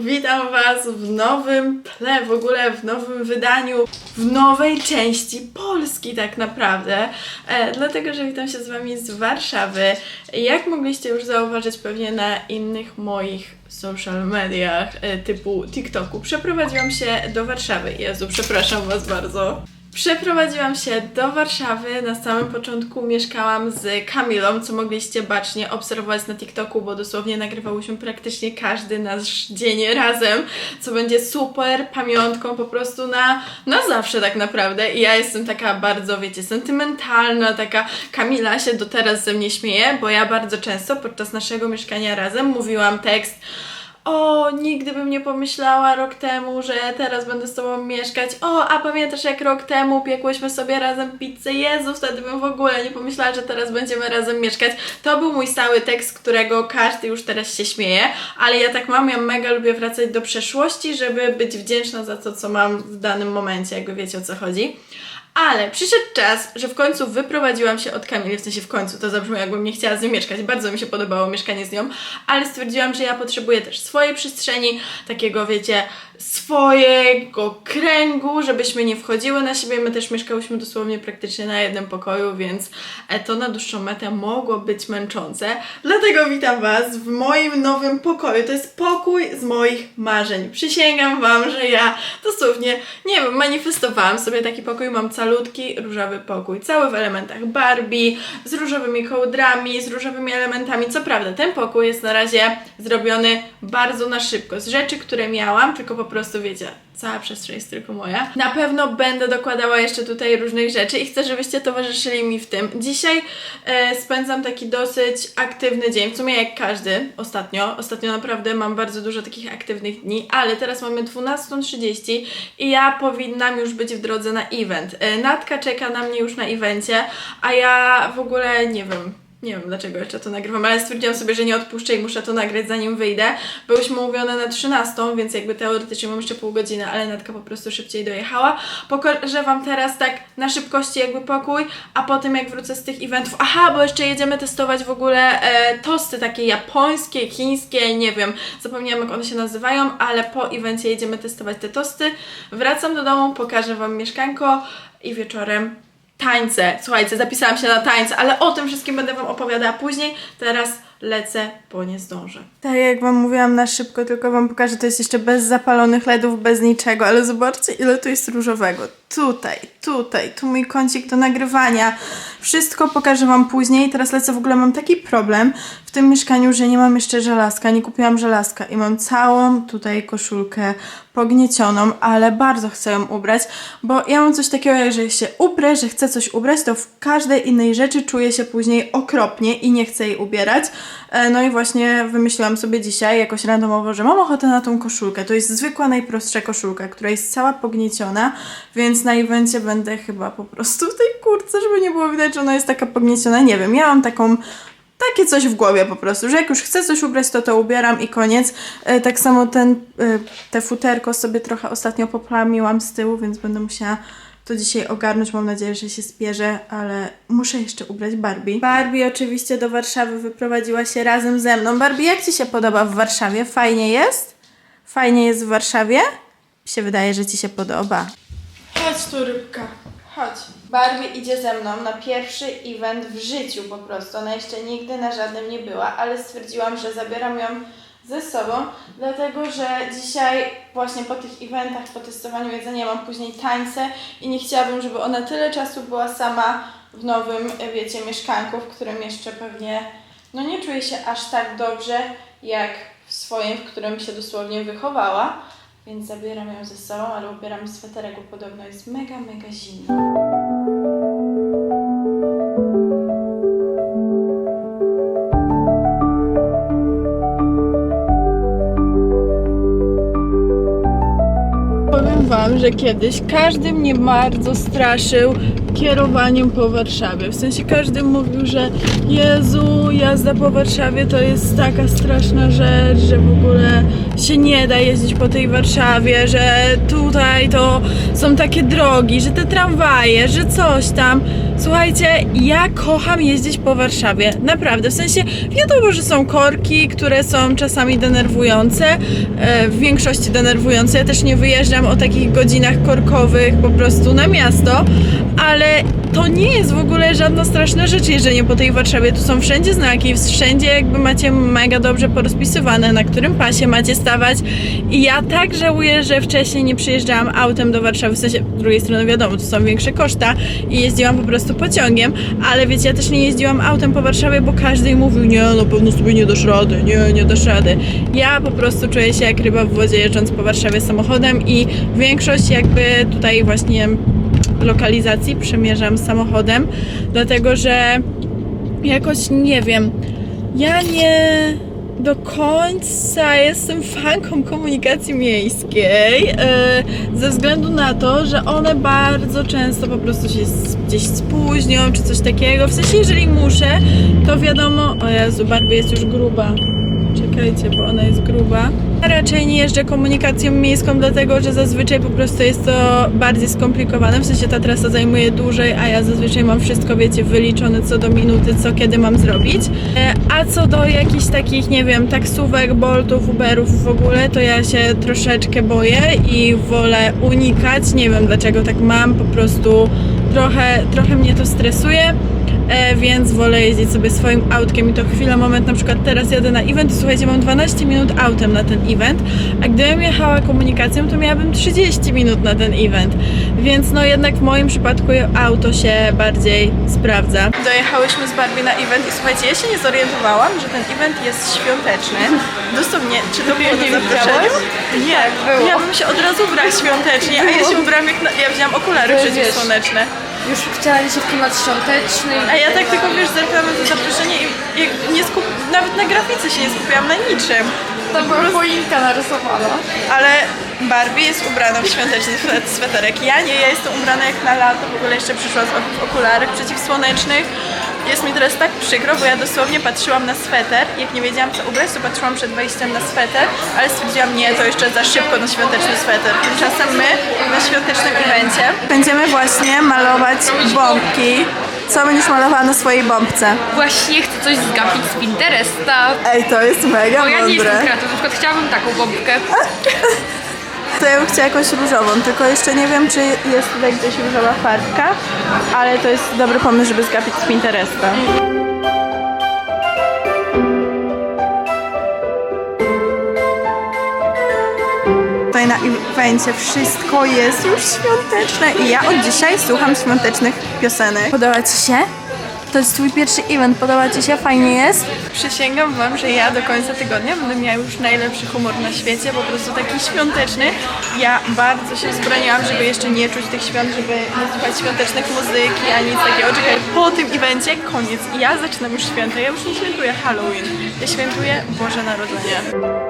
Witam Was w nowym tle, w ogóle w nowym wydaniu, w nowej części Polski tak naprawdę, e, dlatego że witam się z Wami z Warszawy. Jak mogliście już zauważyć pewnie na innych moich social mediach e, typu TikToku, przeprowadziłam się do Warszawy. Jezu, przepraszam Was bardzo. Przeprowadziłam się do Warszawy. Na samym początku mieszkałam z Kamilą, co mogliście bacznie obserwować na TikToku, bo dosłownie nagrywałyśmy praktycznie każdy nasz dzień razem, co będzie super pamiątką po prostu na, na zawsze tak naprawdę. I ja jestem taka bardzo, wiecie, sentymentalna, taka Kamila się do teraz ze mnie śmieje, bo ja bardzo często podczas naszego mieszkania razem mówiłam tekst o, nigdy bym nie pomyślała rok temu, że teraz będę z Tobą mieszkać. O, a pamiętasz jak rok temu piekłyśmy sobie razem pizzę? Jezu, wtedy bym w ogóle nie pomyślała, że teraz będziemy razem mieszkać. To był mój stały tekst, którego każdy już teraz się śmieje, ale ja tak mam, ja mega lubię wracać do przeszłości, żeby być wdzięczna za to, co mam w danym momencie, jakby wiecie o co chodzi. Ale przyszedł czas, że w końcu wyprowadziłam się od Kamili, w sensie w końcu, to zabrzmi jakbym nie chciała z nią mieszkać, bardzo mi się podobało mieszkanie z nią, ale stwierdziłam, że ja potrzebuję też swojej przestrzeni, takiego wiecie, swojego kręgu, żebyśmy nie wchodziły na siebie, my też mieszkałyśmy dosłownie praktycznie na jednym pokoju, więc e, to na dłuższą metę mogło być męczące, dlatego witam Was w moim nowym pokoju, to jest pokój z moich marzeń, przysięgam Wam, że ja dosłownie, nie wiem, manifestowałam sobie taki pokój, mam calutki różowy pokój, cały w elementach Barbie, z różowymi kołdrami, z różowymi elementami. Co prawda, ten pokój jest na razie zrobiony bardzo na szybko, z rzeczy, które miałam, tylko po prostu wiecie, cała przestrzeń jest tylko moja. Na pewno będę dokładała jeszcze tutaj różnych rzeczy i chcę, żebyście towarzyszyli mi w tym. Dzisiaj e, spędzam taki dosyć aktywny dzień, w sumie jak każdy ostatnio. Ostatnio naprawdę mam bardzo dużo takich aktywnych dni, ale teraz mamy 12.30 i ja powinnam już być w drodze na event. E, Natka czeka na mnie już na evencie, a ja w ogóle nie wiem. Nie wiem dlaczego jeszcze to nagrywam, ale stwierdziłam sobie, że nie odpuszczę i muszę to nagrać zanim wyjdę. Byłyśmy umówione na 13, więc jakby teoretycznie mam jeszcze pół godziny, ale Natka po prostu szybciej dojechała. Pokażę Wam teraz tak na szybkości jakby pokój, a potem jak wrócę z tych eventów. Aha, bo jeszcze jedziemy testować w ogóle e, tosty takie japońskie, chińskie, nie wiem, zapomniałam jak one się nazywają, ale po evencie jedziemy testować te tosty. Wracam do domu, pokażę Wam mieszkanko i wieczorem tańce. Słuchajcie, zapisałam się na tańce, ale o tym wszystkim będę Wam opowiadała później. Teraz lecę, bo nie zdążę. Tak jak Wam mówiłam na szybko, tylko Wam pokażę, to jest jeszcze bez zapalonych LEDów, bez niczego, ale zobaczcie ile tu jest różowego. Tutaj, tutaj, tu mój kącik do nagrywania. Wszystko pokażę Wam później. Teraz lecę, w ogóle mam taki problem w tym mieszkaniu, że nie mam jeszcze żelazka, nie kupiłam żelazka i mam całą tutaj koszulkę pogniecioną, ale bardzo chcę ją ubrać, bo ja mam coś takiego, jak że się uprę, że chcę coś ubrać, to w każdej innej rzeczy czuję się później okropnie i nie chcę jej ubierać. E, No i właśnie wymyśliłam sobie dzisiaj jakoś randomowo, że mam ochotę na tą koszulkę. To jest zwykła, najprostsza koszulka, która jest cała pognieciona, więc na evencie będę chyba po prostu w tej kurtce, żeby nie było widać, że ona jest taka pognieciona. Nie wiem, ja mam taką takie coś w głowie po prostu, że jak już chcę coś ubrać, to to ubieram i koniec. E, tak samo ten, e, te futerko sobie trochę ostatnio poplamiłam z tyłu, więc będę musiała to dzisiaj ogarnąć. Mam nadzieję, że się spierzę, ale muszę jeszcze ubrać Barbie. Barbie oczywiście do Warszawy wyprowadziła się razem ze mną. Barbie, jak Ci się podoba w Warszawie? Fajnie jest? Fajnie jest w Warszawie? Mi się wydaje, że Ci się podoba. Chodź tu, rybka. Chodź. Barbie idzie ze mną na pierwszy event w życiu po prostu. Ona jeszcze nigdy na żadnym nie była, ale stwierdziłam, że zabieram ją ze sobą, dlatego że dzisiaj właśnie po tych eventach, po testowaniu jedzenia mam później tańce i nie chciałabym, żeby ona tyle czasu była sama w nowym, wiecie, mieszkanku, w którym jeszcze pewnie no nie czuje się aż tak dobrze jak w swoim, w którym się dosłownie wychowała. Więc zabieram ją ze sobą, ale ubieram sweterek, bo podobno jest mega, mega zimno. Że kiedyś każdy mnie bardzo straszył kierowaniem po Warszawie. W sensie każdy mówił, że Jezu, jazda po Warszawie to jest taka straszna rzecz, że w ogóle się nie da jeździć po tej Warszawie, że tutaj to są takie drogi, że te tramwaje, że coś tam. Słuchajcie, ja kocham jeździć po Warszawie. Naprawdę. W sensie wiadomo, że są korki, które są czasami denerwujące, e, w większości denerwujące. Ja też nie wyjeżdżam o takich godzinach korkowych po prostu na miasto, ale to nie jest w ogóle żadna straszna rzecz jeżdżenie po tej Warszawie. Tu są wszędzie znaki, wszędzie jakby macie mega dobrze porozpisywane, na którym pasie macie stawać. I ja tak żałuję, że wcześniej nie przyjeżdżałam autem do Warszawy. W sensie, z drugiej strony wiadomo, to są większe koszta i jeździłam po prostu pociągiem, ale wiecie, ja też nie jeździłam autem po Warszawie, bo każdy mówił, nie, no pewno sobie nie dasz rady, nie, nie dasz rady. Ja po prostu czuję się jak ryba w wodzie jeżdżąc po Warszawie samochodem i większość jakby tutaj właśnie lokalizacji przemierzam samochodem, dlatego że jakoś nie wiem, ja nie do końca jestem fanką komunikacji miejskiej, e, ze względu na to, że one bardzo często po prostu się gdzieś spóźnią, czy coś takiego. W sensie, jeżeli muszę, to wiadomo, o Jezu, Barbie jest już gruba. Czekajcie, bo ona jest gruba. Ja raczej nie jeżdżę komunikacją miejską, dlatego że zazwyczaj po prostu jest to bardziej skomplikowane. W sensie ta trasa zajmuje dłużej, a ja zazwyczaj mam wszystko, wiecie, wyliczone co do minuty, co kiedy mam zrobić. E, A co do jakichś takich, nie wiem, taksówek, boltów, uberów w ogóle, to ja się troszeczkę boję i wolę unikać. Nie wiem dlaczego tak mam, po prostu trochę, trochę mnie to stresuje więc wolę jeździć sobie swoim autkiem i to chwila, moment, na przykład teraz jadę na event i słuchajcie, mam 12 minut autem na ten event, a gdybym jechała komunikacją, to miałabym 30 minut na ten event, więc no jednak w moim przypadku auto się bardziej sprawdza. Dojechałyśmy z Barbie na event i słuchajcie, ja się nie zorientowałam, że ten event jest świąteczny. Dosłownie, czy to było nie zaproszeniu? Nie, było. ja bym się od razu ubrać świątecznie, a ja się ubrałam jak na, ja wzięłam okulary przeciwsłoneczne. Już chciała się w klimat świąteczny. A ja tak tylko wiesz, zerkałam na to zaproszenie i, i nie skup... nawet na grafice się nie skupiłam na niczym. Tam była choinka narysowana. Ale Barbie jest ubrana w świąteczny swet- sweterek. Ja nie, ja jestem ubrana jak na lato, w ogóle jeszcze przyszła z w okularach przeciwsłonecznych. Jest mi teraz tak przykro, bo ja dosłownie patrzyłam na sweter. Jak nie wiedziałam co ubrać, to patrzyłam przed wejściem na sweter, ale stwierdziłam, nie, to jeszcze za szybko na świąteczny sweter. Tymczasem my na świątecznym evencie będziemy właśnie malować bombki. Co będziesz malowała na swojej bombce? Właśnie chcę coś zgapić z Pinteresta. Ej, to jest mega Bo ja nie jestem mądre. kreatywna, na przykład chciałabym taką bombkę. To ja bym chciała jakąś różową, tylko jeszcze nie wiem, czy jest tutaj gdzieś różowa farbka, ale to jest dobry pomysł, żeby zgapić z Pinteresta. Tutaj na evencie wszystko jest już świąteczne i ja od dzisiaj słucham świątecznych piosenek. Podoba Ci się? To jest twój pierwszy event, podoba Ci się? Fajnie jest? Przysięgam Wam, że ja do końca tygodnia będę miała już najlepszy humor na świecie, po prostu taki świąteczny. Ja bardzo się zbraniałam, żeby jeszcze nie czuć tych świąt, żeby nie słuchać świątecznych muzyki, ani nic takiego. Czekaj, po tym evencie koniec ja zaczynam już święta. Ja już nie świętuję Halloween, ja świętuję Boże Narodzenie.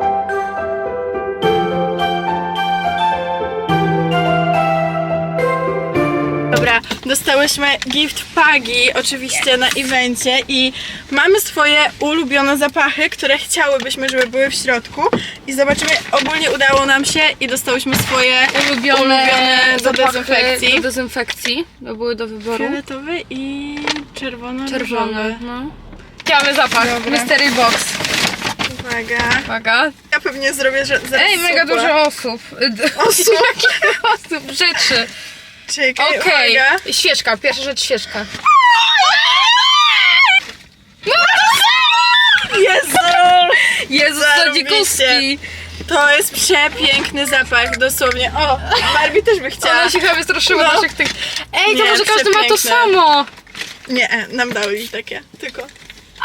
Dostałyśmy gift pagi oczywiście na evencie i mamy swoje ulubione zapachy, które chciałybyśmy, żeby były w środku i zobaczymy, ogólnie udało nam się i dostałyśmy swoje Ulubione, ulubione do dezynfekcji. Do dezynfekcji. To były do wyboru. Fioletowy i czerwono Czerwone, no. Zapach. Dobra. Mystery Box. Uwaga. Uwaga. Ja pewnie zrobię, że zaraz Ej, mega dużo osób. Osób? osób, rzeczy. Czekaj, Okej. uwaga. Świeczka, pierwsza rzecz świeczka. Jezu! Jezus, Zarobiście. Sadzikowski. To jest przepiękny zapach, dosłownie. O, Barbie też by chciała. Ona się chyba wystraszyła No. naszych tych... Ej, to Nie, może każdy ma to przepiękne. samo. Nie, e, nam dały ich takie, tylko.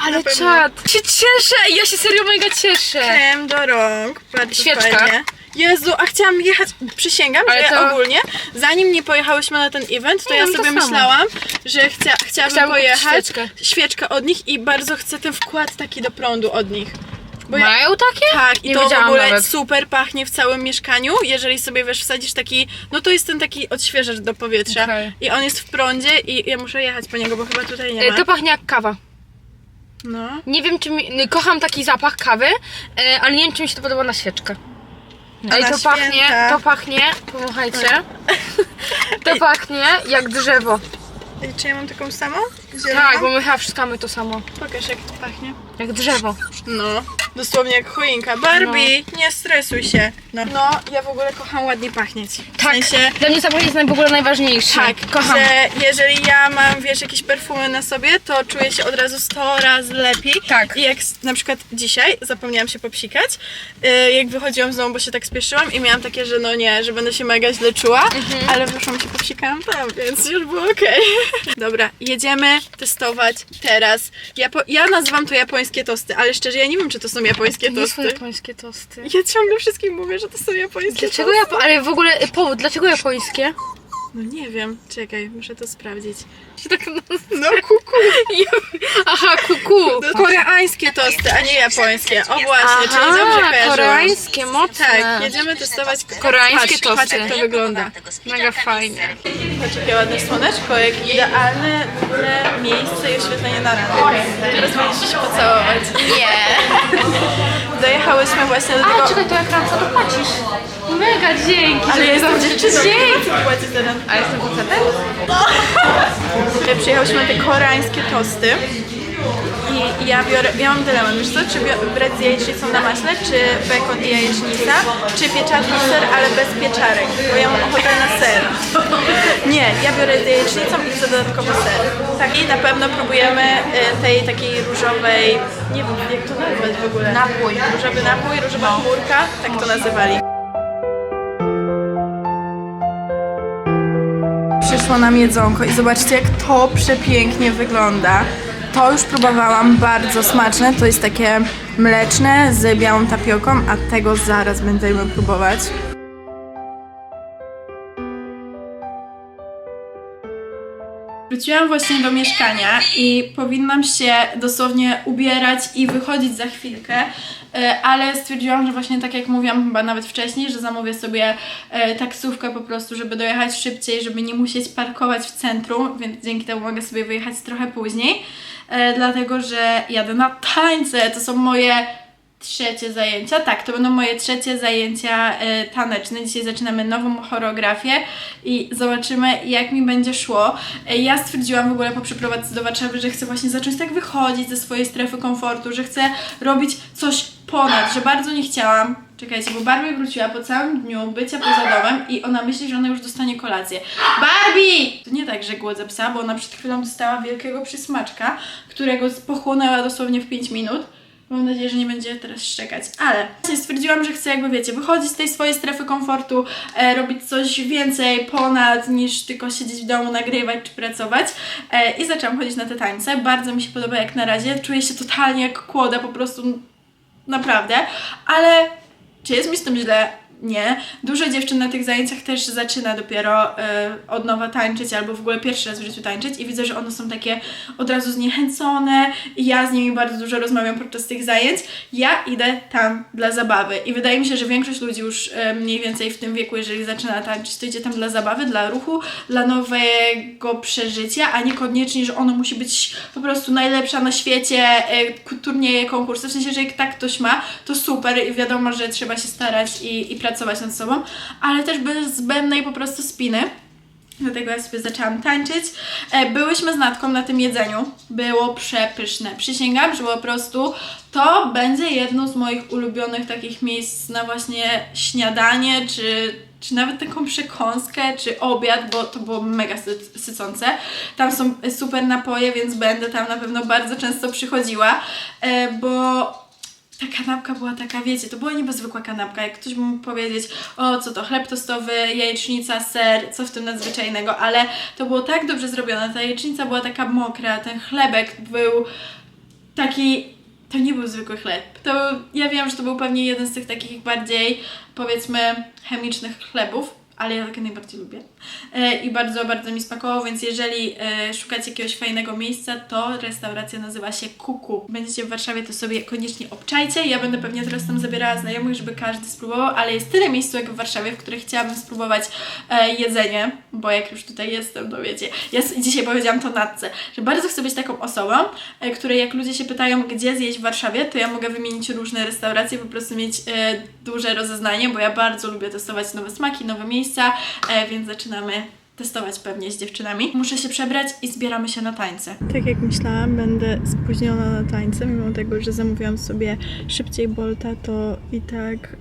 Ale pewno. czad. Się cieszę, ja się serio mega cieszę. Krem do rąk, bardzo Świeczka. fajnie. Jezu, a chciałam jechać, przysięgam, Ale że ja to- ogólnie, zanim nie pojechałyśmy na ten event, to Nie, ja no to sobie samo. myślałam, że chcia, chciałabym Chciałabym kupić pojechać świeczkę. świeczkę od nich i bardzo chcę ten wkład taki do prądu od nich. Bo ja- Mają takie? Tak, i Nie to w wiedziałam ogóle nawet. super pachnie w całym mieszkaniu. Jeżeli sobie wiesz, wsadzisz taki, no to jest ten taki odświeżacz do powietrza. Okej. I on jest w prądzie i ja muszę jechać po niego, bo chyba tutaj nie E, ma. To pachnie jak kawa. No. Nie wiem, czy mi... no, Kocham taki zapach kawy, e, ale nie wiem, czy mi się to podoba na świeczkę. Ej, to pachnie, to pachnie, pomachajcie. To pachnie jak drzewo. Ej, Czy ja mam taką samą? Zieloną? Tak, bo my chyba wszystko mamy to samo. Pokaż jak to pachnie. Jak drzewo. No, dosłownie jak choinka. Barbie, nie stresuj się. No. no, ja w ogóle kocham ładnie pachnieć. W Tak, sensie, dla mnie zapach jest naj- w ogóle najważniejszy. tak, kocham. że jeżeli ja mam, wiesz, jakieś perfumy na sobie, to czuję się od razu 100 razy lepiej. Tak. I jak s- na przykład dzisiaj zapomniałam się popsikać, yy, jak wychodziłam z domu, bo się tak spieszyłam i miałam takie, że no nie, że będę się mega źle czuła, Mhm. ale wyszłam się popsikałam tam, więc już było okej. Dobra, jedziemy testować teraz. Japo- ja nazywam to japońskie tosty, ale szczerze, ja nie wiem, czy to są japońskie Nie są tosty. japońskie tosty. Ja ciągle wszystkim mówię, że to są japońskie Dlaczego tosty. ja... Ale w ogóle powód, dlaczego japońskie? No nie wiem, czekaj, muszę to sprawdzić. Się tak No kuku. Aha, kuku. Koreańskie tosty, a nie japońskie. O właśnie, czyli dobrze kojarzyłam. koreańskie, mocne. Tak, jedziemy testować Koreańskie patrz, tosty. Patrz jak to wygląda. Mega fajnie. Patrz jakie ładne słoneczko, jak idealne w ogóle miejsce i oświetlenie na rano. Teraz będziesz się pocałować. Nie. Dojechałyśmy właśnie do tego... A, czekaj, to jak rano to płacisz. Mega dzięki. Ale ja jestem dziewczyną, Dzięki. to płacić za. A jestem facetem? Przyjechałyśmy na te koreańskie tosty. I ja biorę, ja mam dylemat, wiesz co, czy brać z jajecznicą na maśle, czy bekon i jajecznica, czy pieczarki ser, ale bez pieczarek, bo ja mam ochotę na ser. Nie, ja biorę z jajecznicą i chcę dodatkowo ser. Tak, i na pewno próbujemy e, tej takiej różowej, nie wiem jak to nazwać w ogóle. Napój. Różowy napój, różowa chmurka, tak to nazywali. Przyszło nam jedzonko i zobaczcie jak to przepięknie wygląda. To już próbowałam, bardzo smaczne. To jest takie mleczne z białą tapioką, a tego zaraz będziemy próbować. Wróciłam właśnie do mieszkania i powinnam się dosłownie ubierać i wychodzić za chwilkę, e, ale stwierdziłam, że właśnie tak jak mówiłam chyba nawet wcześniej, że zamówię sobie e, taksówkę po prostu, żeby dojechać szybciej, żeby nie musieć parkować w centrum, więc dzięki temu mogę sobie wyjechać trochę później, dlatego że jadę na tańce, to są moje trzecie zajęcia. Tak, to będą moje trzecie zajęcia e, taneczne. Dzisiaj zaczynamy nową choreografię i zobaczymy, jak mi będzie szło. E, ja stwierdziłam w ogóle po przeprowadzce do Warszawy, że chcę właśnie zacząć tak wychodzić ze swojej strefy komfortu, że chcę robić coś ponad, że bardzo nie chciałam. Czekajcie, bo Barbie wróciła po całym dniu bycia poza domem i ona myśli, że ona już dostanie kolację. Barbie! To nie tak, że głodzę psa, bo ona przed chwilą dostała wielkiego przysmaczka, którego pochłonęła dosłownie w 5 minut. Mam nadzieję, że nie będzie teraz szczekać, ale właśnie stwierdziłam, że chcę jakby wiecie, wychodzić z tej swojej strefy komfortu, e, robić coś więcej ponad niż tylko siedzieć w domu, nagrywać czy pracować e, i zaczęłam chodzić na te tańce. Bardzo mi się podoba jak na razie, czuję się totalnie jak kłoda, po prostu naprawdę, ale czy jest Nie. Dużo dziewczyn na tych zajęciach też zaczyna dopiero e, od nowa tańczyć albo w ogóle pierwszy raz w życiu tańczyć i widzę, że one są takie od razu zniechęcone i ja z nimi bardzo dużo rozmawiam podczas tych zajęć. Ja idę tam dla zabawy i wydaje mi się, że większość ludzi już e, mniej więcej w tym wieku, jeżeli zaczyna tańczyć, to idzie tam dla zabawy, dla ruchu, dla nowego przeżycia, a niekoniecznie, że ono musi być po prostu najlepsza na świecie, k- turnieje, konkursy. W sensie, że jak tak ktoś ma, to super i wiadomo, że trzeba się starać i, i pracować nad sobą, ale też bez zbędnej po prostu spiny. Dlatego ja sobie zaczęłam tańczyć. E, byłyśmy z Natką na tym jedzeniu. Było przepyszne. Przysięgam, że po prostu to będzie jedno z moich ulubionych takich miejsc na właśnie śniadanie, czy, czy nawet taką przekąskę, czy obiad, bo to było mega sy- sycące. Tam są super napoje, więc będę tam na pewno bardzo często przychodziła, e, bo ta kanapka była taka, wiecie, to była niby zwykła kanapka. Jak ktoś mógł powiedzieć, o co to, chleb tostowy, jajecznica, ser, co w tym nadzwyczajnego, ale to było tak dobrze zrobione. Ta jajecznica była taka mokra, ten chlebek był taki. To nie był zwykły chleb. To ja wiem, że to był pewnie jeden z tych takich bardziej, powiedzmy, chemicznych chlebów, ale ja takie najbardziej lubię. E, I bardzo, bardzo mi smakowało, więc jeżeli e, szukacie jakiegoś fajnego miejsca, to restauracja nazywa się Kuku. Będziecie w Warszawie, to sobie koniecznie obczajcie. Ja będę pewnie teraz tam zabierała znajomych, żeby każdy spróbował, ale jest tyle miejscówek w Warszawie, w których chciałabym spróbować e, jedzenie, bo jak już tutaj jestem, to wiecie, ja dzisiaj powiedziałam to Natce, że bardzo chcę być taką osobą, której jak ludzie się pytają, gdzie zjeść w Warszawie, to ja mogę wymienić różne restauracje, po prostu mieć duże rozeznanie, bo ja bardzo lubię testować nowe smaki, nowe miejsca, więc zaczynamy testować pewnie z dziewczynami. Muszę się przebrać i zbieramy się na tańce. Tak jak myślałam, będę spóźniona na tańce, mimo tego, że zamówiłam sobie szybciej Bolta, to i tak...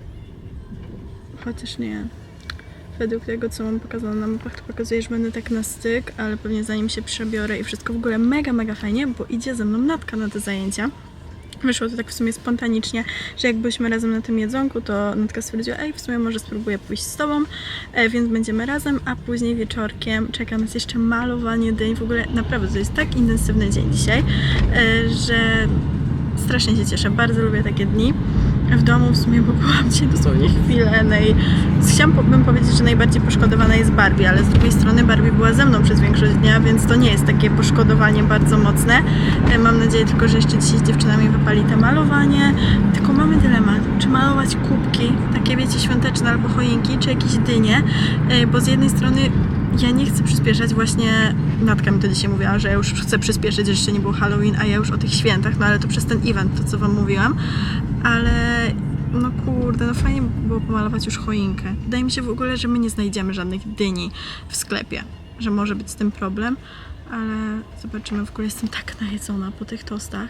Chociaż nie. Według tego, co mam pokazane na mapach, to pokazuje, że będę tak na styk, ale pewnie zanim się przebiorę i wszystko w ogóle mega, mega fajnie, bo idzie ze mną Natka na te zajęcia. Wyszło to tak w sumie spontanicznie, że jak byliśmy razem na tym jedzonku, to Natka stwierdziła, ej, w sumie może spróbuję pójść z Tobą, e, więc będziemy razem, a później wieczorkiem czeka nas jeszcze malowanie dyń. W ogóle naprawdę to jest tak intensywny dzień dzisiaj, e, że strasznie się cieszę, bardzo lubię takie dni. W domu w sumie, bo byłam dzisiaj dosłownie chwilę nej... Chciałabym powiedzieć, że najbardziej poszkodowana jest Barbie, ale z drugiej strony Barbie była ze mną przez większość dnia, więc to nie jest takie poszkodowanie bardzo mocne. E, Mam nadzieję tylko, że jeszcze dzisiaj z dziewczynami wypali te malowanie. Tylko mamy dylemat, czy malować kubki, takie wiecie, świąteczne albo choinki, czy jakieś dynie, E, bo z jednej strony ja nie chcę przyspieszać, właśnie Natka mi to dzisiaj mówiła, że ja już chcę przyspieszyć, że jeszcze nie było Halloween, a ja już o tych świętach, no ale to przez ten event, to co Wam mówiłam, ale no kurde, no fajnie by było pomalować już choinkę. Wydaje mi się w ogóle, że my nie znajdziemy żadnych dyni w sklepie, że może być z tym problem, ale zobaczymy. W ogóle jestem tak najedzona po tych tostach,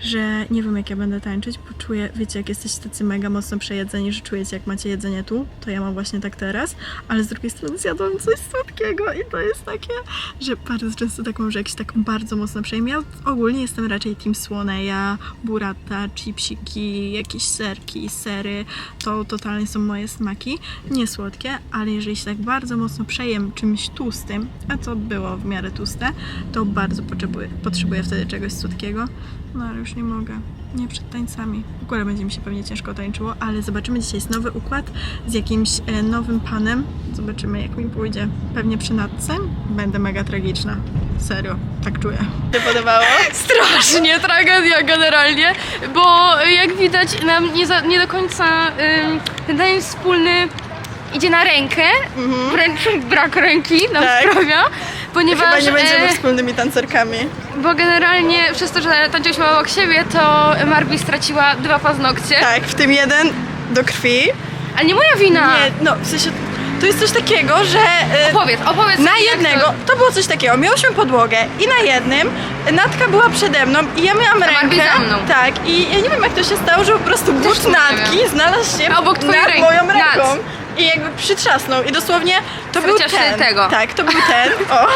że nie wiem jak ja będę tańczyć, bo czuję, wiecie, jak jesteście tacy mega mocno przejedzeni, że czujecie jak macie jedzenie tu, to ja mam właśnie tak teraz, ale z drugiej strony zjadłam coś słodkiego i to jest takie, że bardzo często tak mam, że jak się tak bardzo mocno przejmie. Ja ogólnie jestem raczej team słoneja, burrata, chipsiki, jakieś serki, sery, to totalnie są moje smaki. Nie słodkie, ale jeżeli się tak bardzo mocno przejem czymś tłustym, a to było w miarę tłuste, to bardzo potrzebuję, potrzebuję wtedy czegoś słodkiego. No ale już nie mogę. Nie przed tańcami. W ogóle będzie mi się pewnie ciężko tańczyło, ale zobaczymy. Dzisiaj jest nowy układ z jakimś e, nowym panem. Zobaczymy jak mi pójdzie. Pewnie przy natce będę mega tragiczna. Serio, tak czuję. Się podobało? Strasznie, tragedia generalnie, bo jak widać nam nie, za, nie do końca ym, ten tańc wspólny idzie na rękę, wręcz brak ręki nam Mhm. Tak. sprawia, ponieważ... Chyba nie będziemy e, wspólnymi tancerkami. Bo generalnie przez to, że tańczyliśmy obok siebie, to Marbi straciła dwa paznokcie. Tak, w tym jeden do krwi. Ale nie moja wina! Nie, no w sensie to jest coś takiego, że e, Opowiedz, opowiedz na jak jednego, To... to było coś takiego, miałyśmy podłogę i na jednym Natka była przede mną i ja miałam rękę. za mną. Tak, i ja nie wiem jak to się stało, że po prostu but nie Natki znalazł się Obok twojej nad ręki. moją Nad. ręką. I jakby przytrzasnął i dosłownie to był Chociaż ten. tego. Tak, to był ten. O.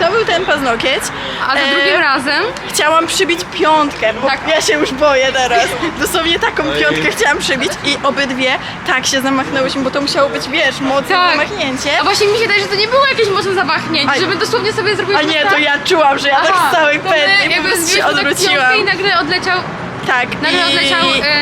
To był ten paznokieć. A za E, drugim razem Chciałam przybić piątkę, bo Tak. ja się już boję teraz. Dosłownie taką piątkę chciałam przybić i obydwie tak się zamachnęłyśmy, bo to musiało być, wiesz, mocne Tak. zamachnięcie. A właśnie mi się wydaje, że to nie było jakieś mocne zawahnięcie, A- żeby dosłownie sobie zrobić A nie, to ja czułam, że ja tak z całej pętli po prostu się tak odwróciłam. I nagle odleciał Tak, nagle i odleciał, e,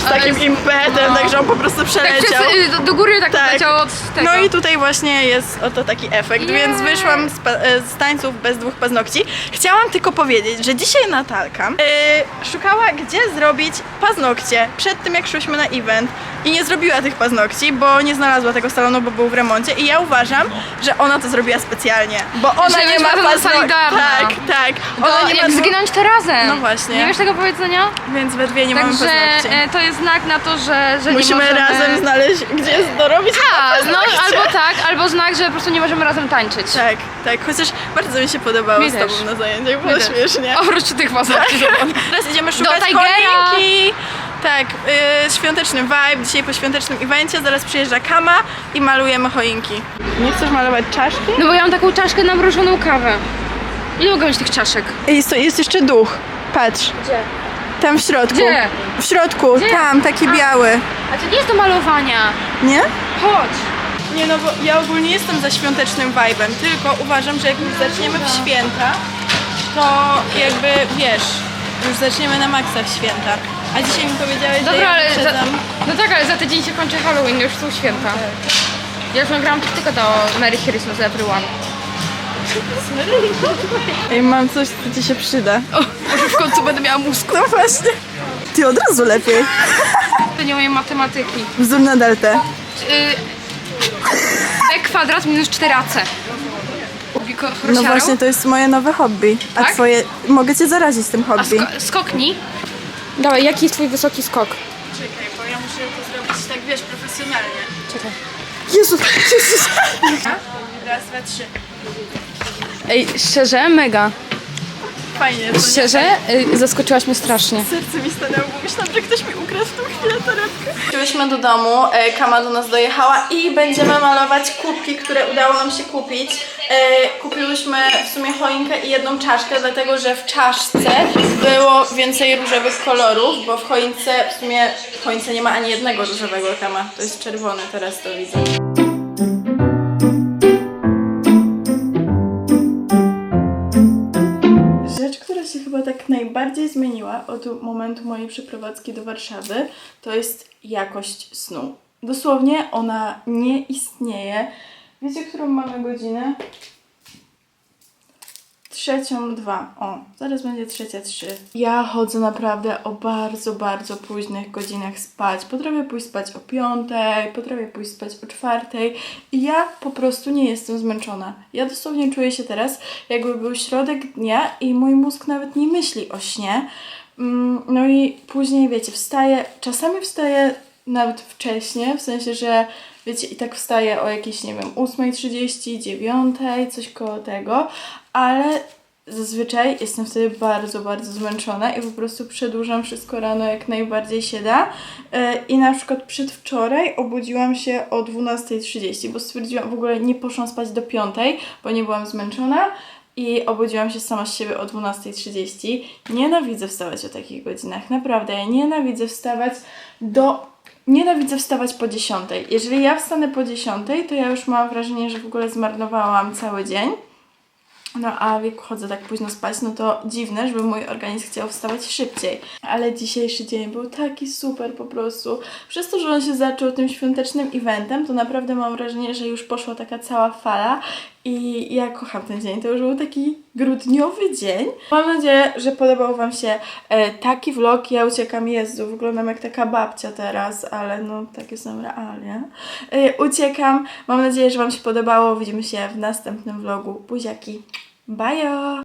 z ale takim z- impetem, no. także on po prostu tak przeleciał. przez, y, do, do góry tak, Tak. od tego. No i tutaj właśnie jest oto taki efekt, Jej. więc wyszłam z, pa- e, z tańców bez dwóch paznokci. Chciałam tylko powiedzieć, że dzisiaj Natalka e, szukała gdzie zrobić paznokcie przed tym jak szłyśmy na event i nie zrobiła tych paznokci, bo nie znalazła tego salonu, bo był w remoncie i ja uważam, że ona to zrobiła specjalnie, bo ona Że nie ma paznokci. solidarna. Tak, tak. to Ona nie jak ma zginąć to razem. No właśnie. Nie wiesz tego powiedzenia? Więc we dwie nie mamy Także paznokci. e, to jest znak na to, że, że Musimy nie możemy... razem znaleźć, gdzie dorobić A, no albo tak, albo znak, że po prostu nie możemy razem tańczyć. Tak, tak, chociaż bardzo mi się podobało Mi z też. tobą na zajęciach, było śmiesznie. Oprócz tych paznokci. Teraz idziemy szukać Tigera. choinki. Tak, yy, świąteczny vibe, dzisiaj po świątecznym evencie, zaraz przyjeżdża Kama i malujemy choinki. Nie chcesz malować czaszki? No bo ja mam taką czaszkę na mrożoną kawę. Ile mogę mieć tych czaszek? Jest, jest jeszcze duch, patrz, Gdzie? Tam w środku. Gdzie? W środku, Gdzie? tam, taki A. biały. A to nie jest do malowania. Nie? Chodź. Nie no, bo ja ogólnie jestem za świątecznym vibe'em, tylko uważam, że jak już zaczniemy w święta, to jakby, wiesz, już zaczniemy na maksa w święta. A dzisiaj mi powiedziałeś, że Dobra, ja ale za, wyprzedzam. no tak, ale za tydzień się kończy Halloween, już są święta. Ja już nagrałam tylko do Merry Christmas Everyone. Ej, mam coś, co ci się przyda. O, może w końcu będę miała mózg. No właśnie. Ty od razu lepiej. To nie umiem matematyki. Wzór na deltę. Y, b kwadrat minus 4ac. Biko, No właśnie, to jest moje nowe hobby. A Tak? twoje... Mogę cię zarazić tym A hobby. sko- skoknij. Dawaj, jaki jest twój wysoki skok? Czekaj, bo ja muszę to zrobić tak, wiesz, profesjonalnie. Czekaj. Jezus, Jezus. Raz, dwa, trzy. Ej, szczerze, mega. Fajnie, to Szczerze, y, zaskoczyłaś mnie strasznie. Serce mi stanęło, bo myślałam, że ktoś mi ukradł w tą chwilę torebkę. Wróciłyśmy do domu, e, Kama do nas dojechała i będziemy malować kubki, które udało nam się kupić. E, kupiłyśmy w sumie choinkę i jedną czaszkę, dlatego że w czaszce było więcej różowych kolorów, bo w choince w sumie w choince nie ma ani jednego różowego Kama. To jest czerwony, teraz to widzę. Najbardziej zmieniła od momentu mojej przeprowadzki do Warszawy, to jest jakość snu. Dosłownie ona nie istnieje. Wiecie, którą mamy godzinę? Trzecią dwa. O, zaraz będzie trzecia trzy. Ja chodzę naprawdę o bardzo, bardzo późnych godzinach spać. Potrafię pójść spać o piątej, potrafię pójść spać o czwartej i ja po prostu nie jestem zmęczona. Ja dosłownie czuję się teraz, jakby był środek dnia i mój mózg nawet nie myśli o śnie. Mm, No i później, wiecie, wstaję, czasami wstaję nawet wcześniej, w sensie, że wiecie, i tak wstaję o jakieś, nie wiem, 8.30, 9.00, coś koło tego, ale zazwyczaj jestem wtedy bardzo, bardzo zmęczona i po prostu przedłużam wszystko rano jak najbardziej się da. Yy, I na przykład przedwczoraj obudziłam się o 12.30, bo stwierdziłam, w ogóle nie poszłam spać do 5.00, bo nie byłam zmęczona i obudziłam się sama z siebie o 12.30. Nienawidzę wstawać o takich godzinach, naprawdę. Ja nienawidzę wstawać do. Nienawidzę wstawać po 10. Jeżeli ja wstanę po 10, to ja już mam wrażenie, że w ogóle zmarnowałam cały dzień. No a jak chodzę tak późno spać, no to dziwne, żeby mój organizm chciał wstawać szybciej. Ale dzisiejszy dzień był taki super po prostu. Przez to, że on się zaczął tym świątecznym eventem, to naprawdę mam wrażenie, że już poszła taka cała fala i ja kocham ten dzień. To już był taki grudniowy dzień. Mam nadzieję, że podobał Wam się e, taki vlog. Ja uciekam, Jezu, wyglądam jak taka babcia teraz, ale no takie są realia. E, uciekam. Mam nadzieję, że Wam się podobało. Widzimy się w następnym vlogu. Buziaki. Bye!